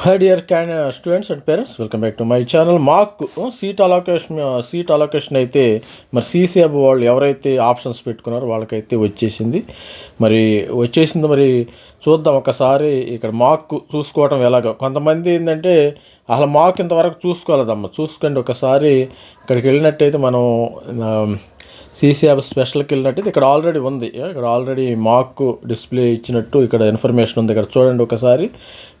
Hi dear can students and parents welcome back to my channel మాకు seat allocation seat allocation అయితే మరి సీసీఎబ్ వాళ్ళు ఎవరైతే ఆప్షన్స్ పెట్టుకున్నారో వాళ్ళకైతే వచ్చేసింది. మరి వచ్చేసింది మరి చూద్దాం ఒకసారి ఇక్కడ మాకు చూసుకోవటం ఎలాగో. కొంతమంది ఏంటంటే అసలు మాకు ఇంతవరకు చూసుకోలేదమ్మా. చూసుకోండి ఒకసారి. ఇక్కడికి వెళ్ళినట్టయితే మనం um, ఆ, సీసీఆర్ స్పెషల్కి వెళ్ళినట్టు ఇక్కడ ఆల్రెడీ ఉంది. ఇక్కడ ఆల్రెడీ మాక్ డిస్ప్లే ఇచ్చినట్టు ఇక్కడ ఇన్ఫర్మేషన్ ఉంది. ఇక్కడ చూడండి ఒకసారి.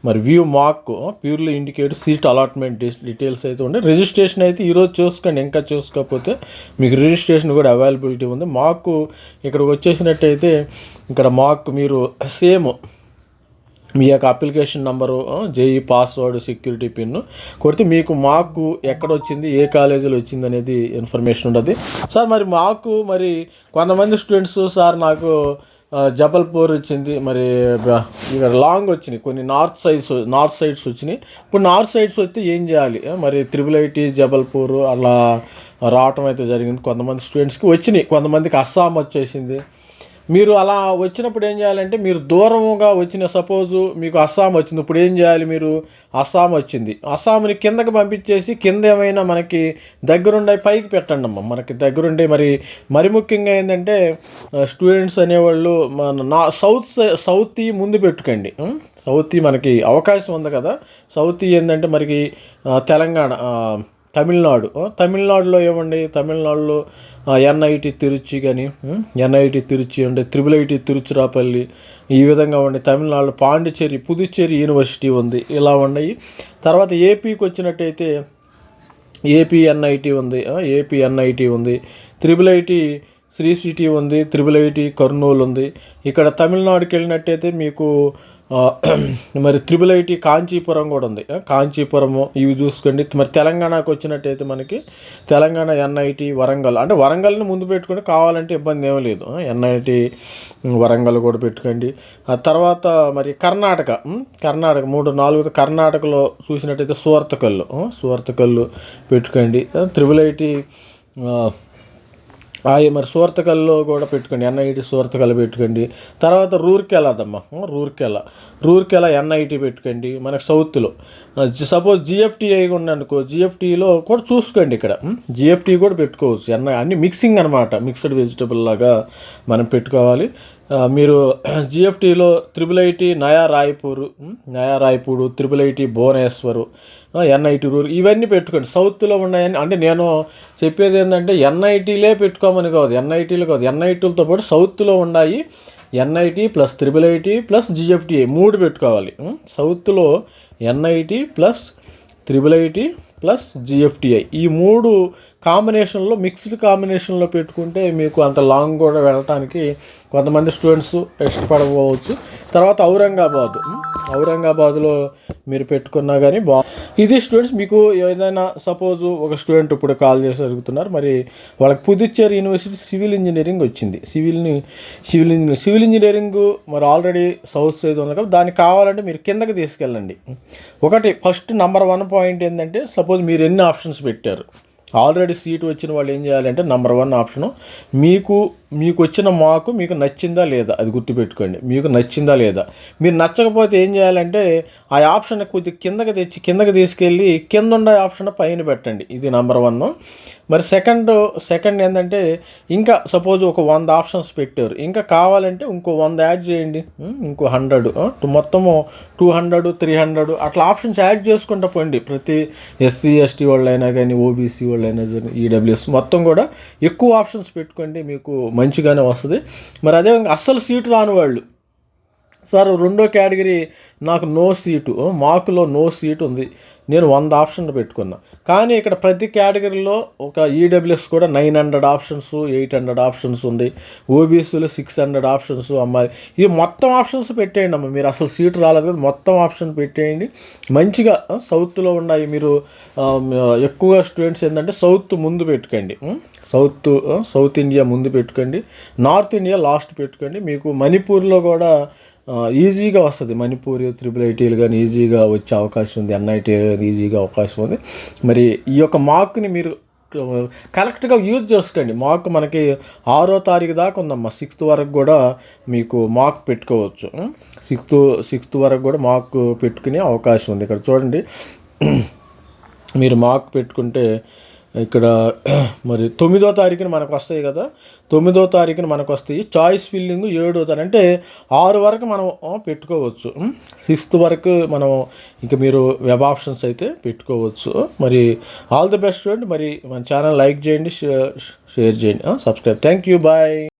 మరి view mock purely indicate seat allotment details అయితే ఉండే రిజిస్ట్రేషన్ అయితే ఈరోజు చూసుకోండి. ఇంకా చూసుకోకపోతే మీకు రిజిస్ట్రేషన్ కూడా అవైలబిలిటీ ఉంది. మాకు ఇక్కడికి వచ్చేసినట్టయితే ఇక్కడ మాక్ మీరు సేమ్ మీ యొక్క application number JEE password security pin కొడితే మీకు మాకు ఎక్కడ వచ్చింది ఏ కాలేజీలో వచ్చింది అనేది ఇన్ఫర్మేషన్ ఉంటుంది. సార్ మరి మాకు మరి కొంతమంది స్టూడెంట్స్ సార్ నాకు జబల్పూర్ వచ్చింది మరి ఇక్కడ లాంగ్ వచ్చినాయి కొన్ని నార్త్ సైడ్స్ నార్త్ సైడ్స్ వచ్చినాయి. ఇప్పుడు నార్త్ సైడ్స్ వస్తే ఏం చేయాలి? మరి త్రిబుల్ ఐటీ జబల్పూర్ అలా రావటం అయితే జరిగింది. కొంతమంది స్టూడెంట్స్కి వచ్చినాయి కొంతమందికి అస్సాం వచ్చేసింది. మీరు అలా వచ్చినప్పుడు ఏం చేయాలంటే మీరు దూరంగా వచ్చిన సపోజు మీకు అస్సాం వచ్చింది ఇప్పుడు ఏం చేయాలి మీరు? అస్సాం వచ్చింది. అస్సాంని కిందకి పంపించేసి కింద ఏమైనా మనకి దగ్గరుండే పైకి పెట్టండి అమ్మ. మనకి దగ్గరుండే మరి మరి ముఖ్యంగా ఏంటంటే స్టూడెంట్స్ అనేవాళ్ళు మన నా సౌత్ సై- సౌత్ ముందు పెట్టుకోండి. సౌత్ మనకి అవకాశం ఉంది కదా. సౌత్ ఏంటంటే మనకి తెలంగాణ తమిళనాడు. తమిళనాడులో ఏమండి? తమిళనాడులో ఎన్ఐటి తిరుచి కానీ ఎన్ఐటి తిరుచి అంటే త్రిబుల్ ఐటి తిరుచిరాపల్లి ఈ విధంగా ఉండే తమిళనాడులో పాండిచ్చేరి పుదుచ్చేరి యూనివర్సిటీ ఉంది. ఇలా ఉన్నాయి. తర్వాత ఏపీకి వచ్చినట్టయితే ఏపీ ఎన్ఐటి ఉంది. ఏపీ ఎన్ఐటి ఉంది. త్రిబుల్ ఐటి శ్రీ సిటీ ఉంది. త్రిబుల్ ఐటి కర్నూలు ఉంది. ఇక్కడ తమిళనాడుకి వెళ్ళినట్టయితే మీకు మరి త్రిబుల్ ఐటీ కాంచీపురం కూడా ఉంది. కాంచీపురము ఇవి చూసుకోండి. మరి తెలంగాణకు వచ్చినట్టయితే మనకి తెలంగాణ ఎన్ఐటి వరంగల్. అంటే వరంగల్ని ముందు పెట్టుకుని కావాలంటే ఇబ్బంది ఏమీ లేదు. ఎన్ఐటి వరంగల్ కూడా పెట్టుకోండి. ఆ తర్వాత మరి కర్ణాటక కర్ణాటక మూడు నాలుగు కర్ణాటకలో చూసినట్టయితే సువర్తకల్లు. సువర్తకల్లు పెట్టుకోండి. త్రిబుల్ ఐటీ మరి సూర్తకల్లో కూడా పెట్టుకోండి ఎన్ఐటి సూర్తకల్ పెట్టుకోండి. తర్వాత రూర్కెలాదమ్మా రూర్కెలా. రూర్కెలా ఎన్ఐటి పెట్టుకోండి మనకు సౌత్లో. సపోజ్ జిఎఫ్టీ అయి ఉందనుకో జిఎఫ్టీలో కూడా చూసుకోండి ఇక్కడ. జిఎఫ్టీ కూడా పెట్టుకోవచ్చు. ఎన్ఐ అన్ని మిక్సింగ్ అనమాట మిక్స్డ్ వెజిటబుల్ లాగా మనం పెట్టుకోవాలి. మీరు జిఎఫ్టీలో triple IT Naya Raipur Naya Raipur triple IT Bhubaneswar NIT రూర్ ఇవన్నీ పెట్టుకోండి. సౌత్లో ఉన్నాయని అంటే నేను చెప్పేది ఏంటంటే ఎన్ఐటీలే పెట్టుకోమని కాదు ఎన్ఐటీలు కాదు ఎన్ఐటీలతో పాటు సౌత్లో ఉన్నాయి. NIT plus triple IT plus GFTI మూడు పెట్టుకోవాలి. సౌత్లో NIT plus triple IT plus GFTI ఈ మూడు కాంబినేషన్లో మిక్స్డ్ కాంబినేషన్లో పెట్టుకుంటే మీకు అంత లాంగ్ కూడా వెళ్ళటానికి కొంతమంది స్టూడెంట్స్ ఇష్టపడకపోవచ్చు తర్వాత ఔరంగాబాద్. ఔరంగాబాద్లో మీరు పెట్టుకున్నా కానీ బా ఇది స్టూడెంట్స్ మీకు ఏదైనా సపోజ్ ఒక స్టూడెంట్ ఇప్పుడు కాల్ చేసి అడుగుతున్నారు మరి వాళ్ళకి పుదుచ్చేరి యూనివర్సిటీ సివిల్ ఇంజనీరింగ్ వచ్చింది. సివిల్ని సివిల్ ఇంజనీరింగ్ సివిల్ ఇంజనీరింగ్ మరి ఆల్రెడీ సౌత్ సైజ్ ఉంది కాబట్టి దానికి కావాలంటే మీరు కిందకి తీసుకెళ్ళండి. ఒకటి ఫస్ట్ నంబర్ వన్ పాయింట్ ఏంటంటే సపోజ్ మీరు ఎన్ని ఆప్షన్స్ పెట్టారు? ఆల్రెడీ సీట్ వచ్చిన వాళ్ళు ఏం చేయాలంటే నెంబర్ వన్ ఆప్షను మీకు మీకు వచ్చిన మాకు మీకు నచ్చిందా లేదా? అది గుర్తుపెట్టుకోండి. మీకు నచ్చిందా లేదా? మీరు నచ్చకపోతే ఏం చేయాలంటే ఆ ఆప్షన్ కొద్ది కిందకి తెచ్చి కిందకి తీసుకెళ్ళి కింద ఉండే ఆప్షన్ పైన పెట్టండి. ఇది నెంబర్ వన్ మరి సెకండ్ సెకండ్ ఏంటంటే ఇంకా సపోజ్ ఒక వంద ఆప్షన్స్ పెట్టారు. ఇంకా కావాలంటే ఇంకో వంద యాడ్ చేయండి. ఇంకో హండ్రెడ్ మొత్తము టూ హండ్రెడ్ త్రీ హండ్రెడ్ అట్లా ఆప్షన్స్ యాడ్ చేసుకుంటా పోండి. ప్రతి ఎస్సీ ఎస్టీ వాళ్ళైనా కానీ ఓబీసీ వాళ్ళు వాళ్ళైనా కానీ ఈడబ్ల్యూఎస్ మొత్తం కూడా ఎక్కువ ఆప్షన్స్ పెట్టుకోండి మీకు మంచిగానే వస్తుంది. మరి అదేవిధంగా అస్సలు సీటు రాని వాళ్ళు. సార్ రెండో కేటగిరీ నాకు నో సీటు మాకులో నో సీట్ ఉంది. నేను వంద ఆప్షన్లు పెట్టుకున్నా. కానీ ఇక్కడ ప్రతి కేటగిరీలో ఒక ఈడబ్ల్యూఎస్ కూడా nine hundred options eight hundred options ఉంది. ఓబీసీలో సిక్స్ హండ్రెడ్ ఆప్షన్స్ అమ్మాయి. ఇది మొత్తం ఆప్షన్స్ పెట్టేయండి అమ్మ. మీరు అసలు సీట్ రాలేదు కదా మొత్తం ఆప్షన్ పెట్టేయండి. మంచిగా సౌత్లో ఉన్నాయి మీరు ఎక్కువగా స్టూడెంట్స్ ఏంటంటే సౌత్ ముందు పెట్టుకోండి. సౌత్ సౌత్ ఇండియా ముందు పెట్టుకోండి. నార్త్ ఇండియా లాస్ట్ పెట్టుకోండి. మీకు మణిపూర్లో కూడా ఈజీగా వస్తుంది. మణిపూర్ త్రిబుల్ ఐటీలు కానీ ఈజీగా వచ్చే అవకాశం ఉంది. ఎన్ఐటీ ఈజీగా అవకాశం ఉంది. మరి ఈ యొక్క మార్క్ని మీరు కరెక్ట్గా యూజ్ చేసుకోండి. మార్క్ మనకి ఆరో తారీఖు దాకా ఉందమ్మా. సిక్స్త్ వరకు కూడా మీకు మార్క్ పెట్టుకోవచ్చు. సిక్స్త్ సిక్స్త్ వరకు కూడా మార్క్ పెట్టుకునే అవకాశం ఉంది. ఇక్కడ చూడండి. మీరు మార్క్ పెట్టుకుంటే ఇక్కడ మరి తొమ్మిదో తారీఖున మనకు వస్తాయి కదా. తొమ్మిదో తారీఖున మనకు వస్తాయి. చాయిస్ ఫిల్లింగ్ ఏడో తారీఖు అంటే ఆరు వరకు మనం పెట్టుకోవచ్చు. సిక్స్త్ వరకు మనం ఇంకా మీరు వెబ్ ఆప్షన్స్ అయితే పెట్టుకోవచ్చు. మరి ఆల్ ది బెస్ట్ స్టూడెంట్ మరి మన ఛానల్ లైక్ చేయండి షేర్ చేయండి. సబ్స్క్రైబ్. Thank you. బాయ్.